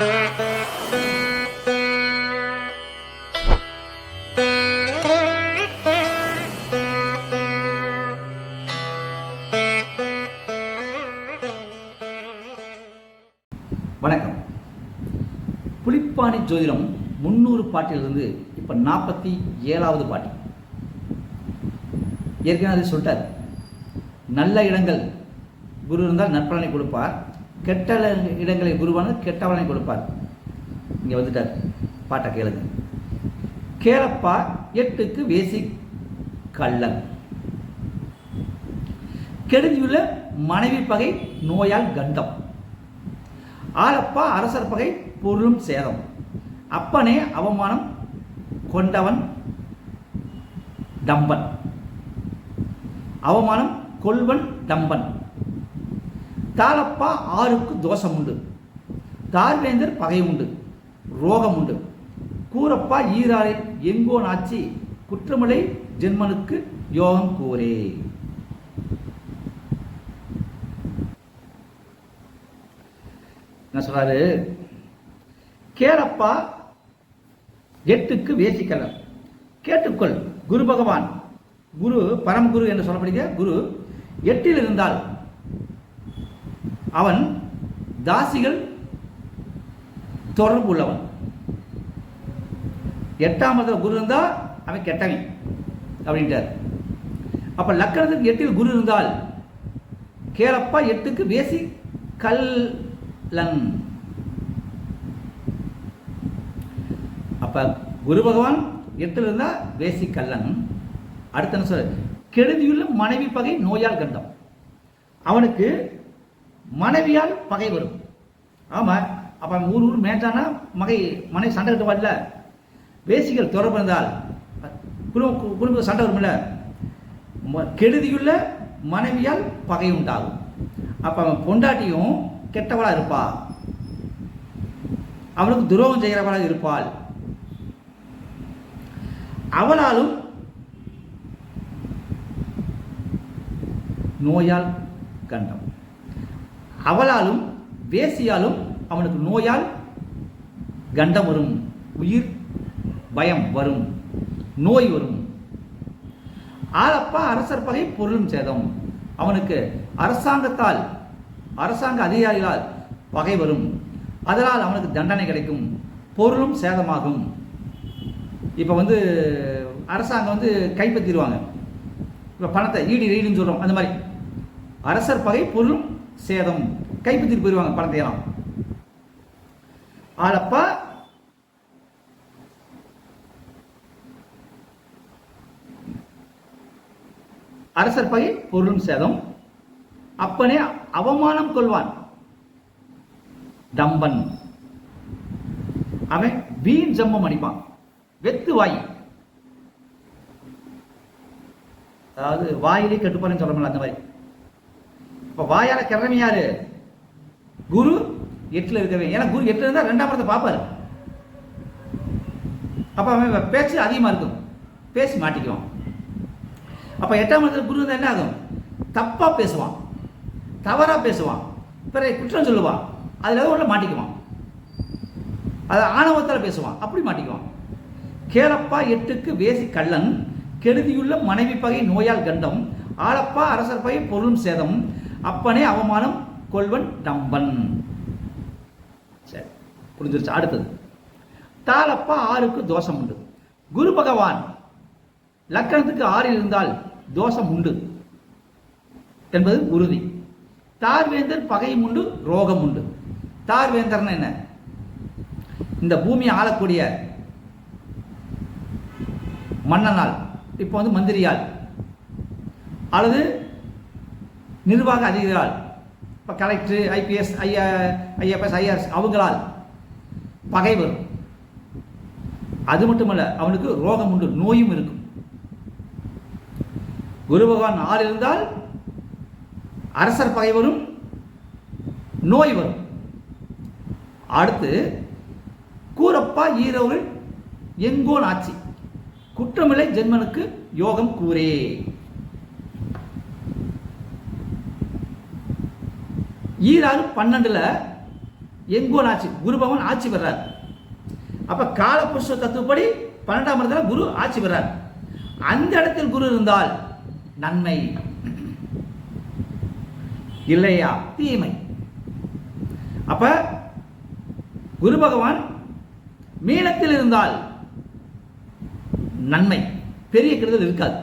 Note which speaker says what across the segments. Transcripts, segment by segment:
Speaker 1: வணக்கம். புலிப்பாணி ஜோதிடம் முன்னூறு பாட்டிலிருந்து இப்போ நாற்பத்தி ஏழாவது பாட்டி. ஏற்கனவே சொல்லிட்டார். நல்ல இடங்கள் குரு இருந்தால் நற்பலனை கொடுப்பார். கெட்ட இடங்களில் குருவானது கெட்டவனை கொடுப்பார். இங்கே வந்துட்டார். பாட்டை கேளுங்க. கேளப்பா எட்டுக்கு வேசி கள்ளன் கெடுதியுள்ள மனைவி பகை நோயால் கண்டம். ஆளப்பா அரசர் பகை பொருளும் சேதம். அப்பனே அவமானம் கொண்டவன் டம்பன். அவமானம் கொள்வன் டம்பன். தாளப்பா ஆறுக்கு தோஷம் உண்டு. தார்வேந்தர் பகை உண்டு ரோகம் உண்டு. கூறப்பா ஈராரை எங்கோ நாச்சி குற்றமலை ஜென்மனுக்கு யோகம் கூறே. என்ன சொல்றாரு? கேளப்பா எட்டுக்கு வேசிக்கலர். கேட்டுக்கொள் குரு பகவான். குரு பரமகுரு என்று சொல்லப்படுகிற குரு எட்டில் இருந்தால் அவன் தாசிகள் தொடர்பு உள்ளவன். எட்டாம் குரு இருந்தால் அவன் கெட்டவன் அப்படின்ட்டார். அப்போ லக்கணத்துக்கு எட்டில் குரு இருந்தால் கேளப்பா எட்டுக்கு வேசி கல்லன். அப்போ குரு பகவான் எட்டில் இருந்தால் வேசி கல்லன். அடுத்த என்ன சொல்ற கெடுதியுள்ள மனைவி பகை நோயால் கண்டம். அவனுக்கு மனைவியால் பகை வரும். ஆமாம் அப்போ ஊர் ஊர் மேட்டானா மகை மனைவி சண்டை கட்ட வரல வேசிகள் தொடர்பு இருந்தால் குடும்ப குடும்ப சண்டை வரும்ல. ம- கெடுதியுள்ள மனைவியால் பகை உண்டாகும். அப்போ அவன் பொண்டாட்டியும் கெட்டவளாக இருப்பா அவளுக்கு துரோகம் செய்கிறவளாக இருப்பாள். அவளாலும் நோயால் கண்டம். அவளாலும் வேசியாலும் அவனுக்கு நோயால் கண்டம் வரும் உயிர் பயம் வரும் நோய் வரும். ஆளப்பா அரசர் பகை பொருளும் சேதம். அவனுக்கு அரசாங்கத்தால் அரசாங்க அதிகாரிகளால் பகை வரும். அதனால் அவனுக்கு தண்டனை கிடைக்கும். பொருளும் சேதமாகும். இப்போ வந்து அரசாங்கம் வந்து கைப்பற்றிடுவாங்க. இப்போ பணத்தை ஈடி ஈடுன்னு சொல்கிறோம் அந்த மாதிரி. அரசர் பகை பொருளும் சேதம். கைப்பற்றிட்டு போயிடுவாங்க பணத்தையெல்லாம். ஆளப்பா அரசர் பகை பொருளும் சேதம். அப்பனே அவமானம் கொள்வான். டம்பன் அவன் வீண் ஜம்மம் அடிப்பான். வெத்து வாய். அதாவது வாயிலே கட்டுப்பாடுன்னு சொல்ல முடியல அந்த மாதிரி. இப்ப வாயால கிளம்பி யாரு? குரு எட்டுல இருக்கவே. ஏன்னா குரு எட்டுல இருந்தா ரெண்டாம் படத்தை பார்ப்பாரு. அப்ப அவன் பேச்சு அதிகமா இருக்கும். பேசி மாட்டிக்குவான். அப்ப எட்டாம் இடத்துல குரு இருந்தால் என்ன ஆகும்? தப்பா பேசுவான். தவறா பேசுவான். பிறகு குற்றம் சொல்லுவான். அதுல ஏதோ உள்ள மாட்டிக்குவான். அது ஆணவத்தில் பேசுவான். அப்படி மாட்டிக்குவான். கேளப்பா எட்டுக்கு வேசி கள்ளன் கெடுதியுள்ள மனைவி பகை நோயால் கண்டம் ஆளப்பா அரசர் பகை பொருளும் சேதம் அப்பனே அவமானம் கொள்வன் நம்பன். சரி புரிஞ்சிருச்சு? அடுத்தது. தாளப்பா ஆறுக்கு தோஷம் உண்டு. குரு பகவான் லக்கணத்துக்கு ஆறில் இருந்தால் தோஷம் உண்டு என்பது உறுதி. தார்வேந்தர் பகையும் உண்டு ரோகம் உண்டு. தார்வேந்தர்னு என்ன? இந்த பூமியை ஆளக்கூடிய மன்னனால் இப்போ வந்து மந்திரியால் அல்லது நிர்வாக அதிகாரிகள் இப்போ கலெக்டர் ஐபிஎஸ் ஐயா ஐஎஃப்எஸ் ஐஆர்எஸ் அவங்களால் பகை வரும். அது மட்டுமல்ல அவனுக்கு ரோகம் உண்டு நோயும் இருக்கும். குரு பகவான் ஆள் இருந்தால் அரசர் பகை வரும் நோய் வரும். அடுத்து கூரப்பா ஈரவர்கள் எங்கோன் ஆட்சி. குற்றமில்லை ஜென்மனுக்கு யோகம் கூறே. ஈராறு பன்னெண்டுல எங்கோன் ஆட்சி குரு பகவான் ஆட்சி பெறார். அப்போ காலபுருஷ தத்துவப்படி பன்னெண்டாம் இடத்துல குரு ஆட்சி பெறார். அந்த இடத்தில் குரு இருந்தால் நன்மை. இல்லையா? தீமை. அப்ப குரு பகவான் மீனத்தில் இருந்தால் நன்மை. பெரிய கெடுதல் இருக்காது.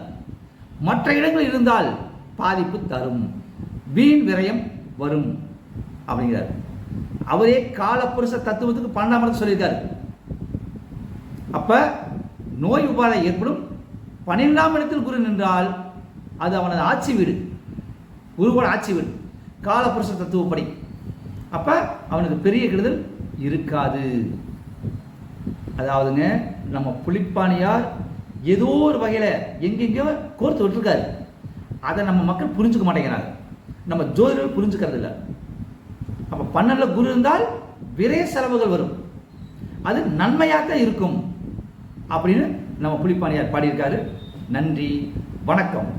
Speaker 1: மற்ற இடங்களில் இருந்தால் பாதிப்பு தரும். வீண் விரயம் வரும் அப்படிங்கிறார். அவரே காலப்புருஷ தத்துவத்துக்கு பன்னெண்டாம் இடத்துல சொல்லியிருக்காரு. அப்ப நோய் உபாதை ஏற்படும். பன்னிரெண்டாம் இடத்தில் குரு நின்றால் அது அவனது ஆட்சி வீடு. குருவோட ஆட்சி வீடு. காலப்புருஷ தத்துவப்படி. அப்ப அவனுக்கு பெரிய கெடுதல் இருக்காது. அதாவதுங்க நம்ம புளிப்பானியார் ஏதோ ஒரு வகையில் எங்கெங்கேயோ கோர்த்து விட்டுருக்காரு. அதை நம்ம மக்கள் புரிஞ்சுக்க மாட்டேங்கிறாங்க. நம்ம ஜோதிடர்கள் புரிஞ்சுக்கிறது இல்லை அப்போ பன்னெண்டில் குரு இருந்தால் விரை செலவுகள் வரும். அது நன்மையாக தான் இருக்கும். அப்படின்னு நம்ம புலிப்பாணியார் பாடியிருக்காரு. நன்றி வணக்கம்.